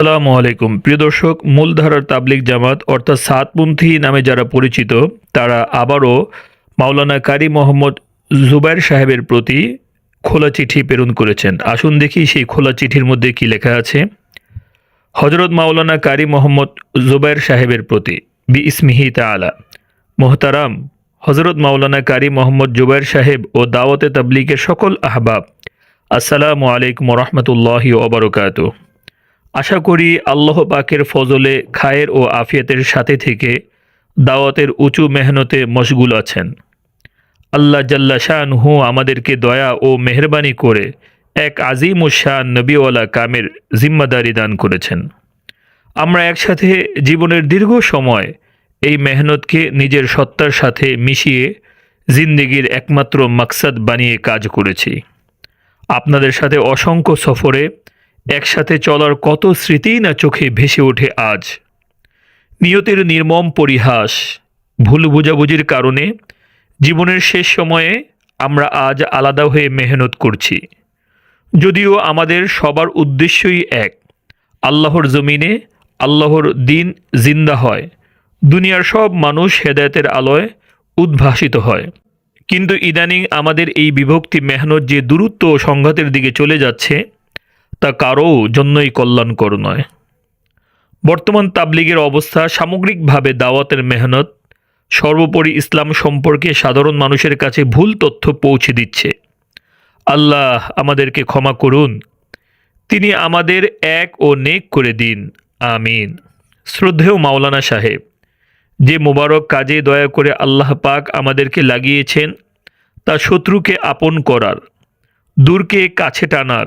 আসসালামু আলাইকুম। প্রিয় দর্শক, মূলধারার তাবলিক জামাত অর্থাৎ সাতপন্থী নামে যারা পরিচিত, তারা আবারও মাওলানা কারি মোহাম্মদ জুবাইর সাহেবের প্রতি খোলা চিঠি প্রেরণ করেছেন। আসুন দেখি সেই খোলা চিঠির মধ্যে কি লেখা আছে। হজরত মাওলানা কারি মোহাম্মদ জুবাইর সাহেবের প্রতি বি ইসমিহি তালা মোহতারাম হজরত মাওলানা কারি মোহাম্মদ জুবাইর সাহেব ও দাওয়াতে তাবলিকের সকল আহবাব। আসসালামু আলাইকুম রহমতুল্লাহি ওবরকাতু আশা করি আল্লাহ পাকের ফজলে, খায়ের ও আফিয়াতের সাথে থেকে দাওয়াতের উঁচু মেহনতে মশগুল আছেন। আল্লাহ জাল্লা শাহনহু আমাদেরকে দয়া ও মেহরবানি করে এক আজিম ও শান নবীওয়ালা কামের জিম্মাদারি দান করেছেন। আমরা একসাথে জীবনের দীর্ঘ সময় এই মেহনতকে নিজের সত্তার সাথে মিশিয়ে জিন্দিগির একমাত্র মাকসাদ বানিয়ে কাজ করেছি। আপনাদের সাথে অসংখ্য সফরে একসাথে চলার কত স্মৃতিই না চোখে ভেসে ওঠে আজ। নিয়তের নির্মম পরিহাস, ভুল বুঝাবুঝির কারণে জীবনের শেষ সময়ে আমরা আজ আলাদা হয়ে মেহনত করছি। যদিও আমাদের সবার উদ্দেশ্যই এক, আল্লাহর জমিনে আল্লাহর দিন জিন্দা হয়, দুনিয়ার সব মানুষ হেদায়তের আলোয় উদ্ভাসিত হয়। কিন্তু ইদানিং আমাদের এই বিভক্তি মেহনত যে দূরত্ব ও সংঘাতের দিকে চলে যাচ্ছে তা কারও জন্যই কল্যাণকর নয়। বর্তমান তাবলিগের অবস্থা সামগ্রিকভাবে দাওয়াতের মেহনত, সর্বোপরি ইসলাম সম্পর্কে সাধারণ মানুষের কাছে ভুল তথ্য পৌঁছে দিচ্ছে। আল্লাহ আমাদেরকে ক্ষমা করুন। তিনি আমাদের এক ও নেক করে দিন। আমিন। শ্রদ্ধেয় মাওলানা সাহেব, যে মোবারক কাজে দয়া করে আল্লাহ পাক আমাদেরকে লাগিয়েছেন, তা শত্রুকে আপন করার, দূরকে কাছে টানার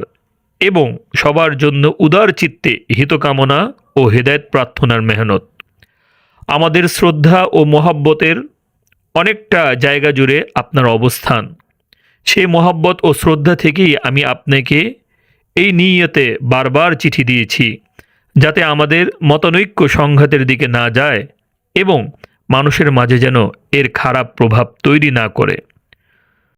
এবং সবার জন্য উদার চিত্তে হিতকামনা ও হেদায়ত প্রার্থনার মেহনত। আমাদের শ্রদ্ধা ও মহাব্বতের অনেকটা জায়গা জুড়ে আপনার অবস্থান। সেই মহাব্বত ও শ্রদ্ধা থেকেই আমি আপনাকে এই নিয়তে বারবার চিঠি দিয়েছি, যাতে আমাদের মতনৈক্য সংঘাতের দিকে না যায় এবং মানুষের মাঝে যেন এর খারাপ প্রভাব তৈরি না করে।